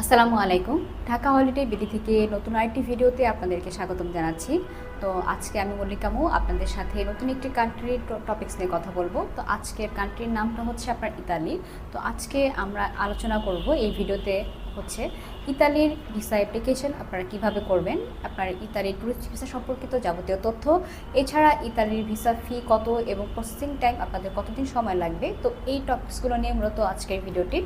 আসসালামু আলাইকুম। Dhaka holiday BD থেকে নতুন আরেকটি ভিডিওতে আপনাদেরকে স্বাগতম জানাচ্ছি। তো আজকে আমি মল্লিকামু আপনাদের সাথে নতুন একটি কান্ট্রির টপিক্স নিয়ে কথা বলব। তো আজকের কান্ট্রির নামটা হচ্ছে আপনার ইতালি। তো আজকে আমরা আলোচনা করব এই ভিডিওতে হচ্ছে ইতালির ভিসা অ্যাপ্লিকেশন আপনারা কীভাবে করবেন, আপনার ইতালির টুরিস্ট ভিসা সম্পর্কিত যাবতীয় তথ্য, এছাড়া ইতালির ভিসা ফি কত এবং প্রসেসিং টাইম আপনাদের কতদিন সময় লাগবে, তো এই টপিকসগুলো নিয়ে মূলত আজকের ভিডিওটি।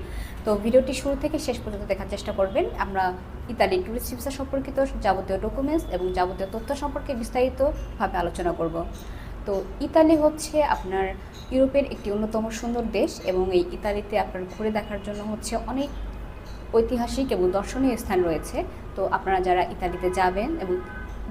তো ভিডিওটি শুরু থেকে শেষ পর্যন্ত দেখার চেষ্টা করবেন। আমরা ইতালির টুরিস্ট ভিসা সম্পর্কিত যাবতীয় ডকুমেন্টস এবং যাবতীয় তথ্য সম্পর্কে বিস্তারিতভাবে আলোচনা করব। তো ইতালি হচ্ছে আপনার ইউরোপের একটি অন্যতম সুন্দর দেশ এবং এই ইতালিতে আপনার ঘুরে দেখার জন্য হচ্ছে অনেক ঐতিহাসিক এবং দর্শনীয় স্থান রয়েছে। তো আপনারা যারা ইতালিতে যাবেন এবং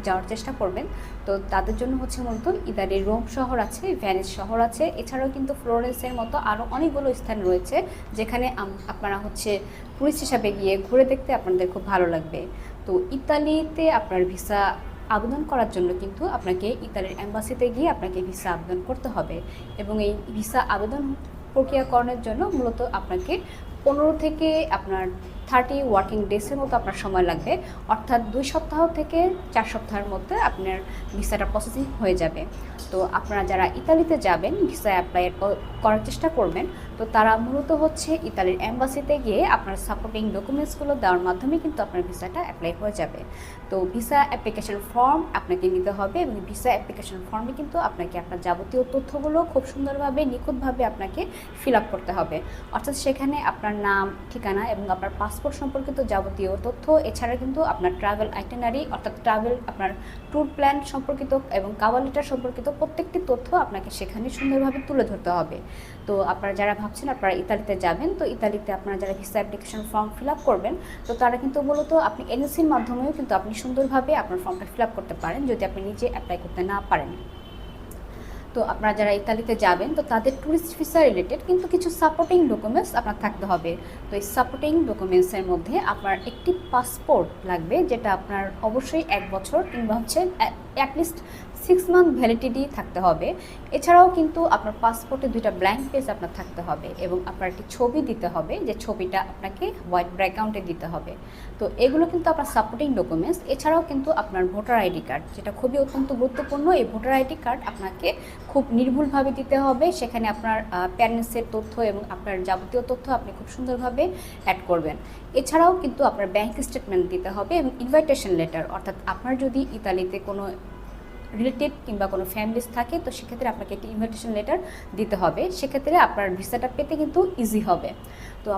যাওয়ার চেষ্টা করবেন, তো তাদের জন্য হচ্ছে মূলত ইতালির রোম শহর আছে, ভ্যানিস শহর আছে। এছাড়াও কিন্তু ফ্লোরেন্সের মতো আরও অনেকগুলো স্থান রয়েছে, যেখানে আপনারা হচ্ছে টুরিস্ট হিসাবে গিয়ে ঘুরে দেখতে আপনাদের খুব ভালো লাগবে। তো ইতালিতে আপনার ভিসা আবেদন করার জন্য কিন্তু আপনাকে ইতালির অ্যাম্বাসিতে গিয়ে আপনাকে ভিসা আবেদন করতে হবে এবং এই ভিসা আবেদন প্রক্রিয়াকরণের জন্য মূলত আপনাকে পনেরো থেকে আপনার থার্টি ওয়ার্কিং ডেসের মতো আপনার সময় লাগবে। অর্থাৎ দুই সপ্তাহ থেকে চার সপ্তাহের মধ্যে আপনার ভিসাটা প্রসেসিং হয়ে যাবে। তো আপনারা যারা ইতালিতে যাবেন ভিসা অ্যাপ্লাই করার চেষ্টা করবেন, তো তারা মূলত হচ্ছে ইতালির অ্যাম্বাসিতে গিয়ে আপনার সাপোর্টিং ডকুমেন্টসগুলো দেওয়ার মাধ্যমে কিন্তু আপনার ভিসাটা অ্যাপ্লাই হয়ে যাবে। তো ভিসা অ্যাপ্লিকেশন ফর্ম আপনাকে নিতে হবে এবং ভিসা অ্যাপ্লিকেশন ফর্মে কিন্তু আপনাকে আপনার যাবতীয় তথ্যগুলো খুব সুন্দরভাবে, নিখুঁতভাবে আপনাকে ফিল আপ করতে হবে। অর্থাৎ সেখানে আপনার নাম, ঠিকানা এবং আপনার পাসপোর্ট সম্পর্কিত যাবতীয় তথ্য, এছাড়া কিন্তু আপনার ট্রাভেল আইটেনারি অর্থাৎ ট্রাভেল আপনার ট্যুর প্ল্যান সম্পর্কিত এবং কাভার লেটার সম্পর্কিত প্রত্যেকটি তথ্য আপনাকে সেখানে সুন্দরভাবে তুলে ধরতে হবে। তো আপনারা যারা ভাবছেন আপনারা ইতালিতে যাবেন, তো ইতালিতে আপনারা যারা visa application form fill up করবেন, তো তারা কিন্তু মূলত আপনি এনএসির মাধ্যমেও কিন্তু আপনি সুন্দরভাবে আপনার ফর্মটা ফিল আপ করতে পারেন, যদি আপনি নিজে অ্যাপ্লাই করতে না পারেন। তো আপনারা যারা ইতালিতে যাবেন, তো তাদের ট্যুরিস্ট ভিসা রিলেটেড কিন্তু কিছু সাপোর্টিং ডকুমেন্টস আপনার থাকতে হবে। তো এই সাপোর্টিং ডকুমেন্টসের মধ্যে আপনার একটি পাসপোর্ট লাগবে, যেটা আপনার অবশ্যই এক বছর কিংবা হচ্ছে অ্যাটলিস্ট সিক্স মান্থ ভ্যালিডিটি থাকতে হবে। এছাড়াও কিন্তু আপনার পাসপোর্টে দুইটা ব্ল্যাঙ্ক পেজ আপনার থাকতে হবে এবং আপনার একটি ছবি দিতে হবে যে ছবিটা আপনাকে হোয়াইট ব্যাকগ্রাউন্ডে দিতে হবে। তো এগুলো কিন্তু আপনার সাপোর্টিং ডকুমেন্টস এছাড়াও কিন্তু আপনার ভোটার আইডি কার্ড যেটা খুবই অত্যন্ত গুরুত্বপূর্ণ। এই ভোটার আইডি কার্ড আপনাকে খুব নির্ভুলভাবে দিতে হবে। সেখানে আপনার প্যারেন্টসের তথ্য এবং আপনার যাবতীয় তথ্য আপনি খুব সুন্দরভাবে অ্যাড করবেন। এছাড়াও কিন্তু আপনার ব্যাংক স্টেটমেন্ট দিতে হবে এবং ইনভাইটেশন লেটার অর্থাৎ আপনার যদি ইতালিতে কোনো রিলেটিভ কিংবা কোনো ফ্যামিলিস থাকে, তো সেক্ষেত্রে আপনাকে একটি ইনভিটেশন লেটার দিতে হবে। সেক্ষেত্রে আপনার ভিসাটা পেতে কিন্তু ইজি হবে। তো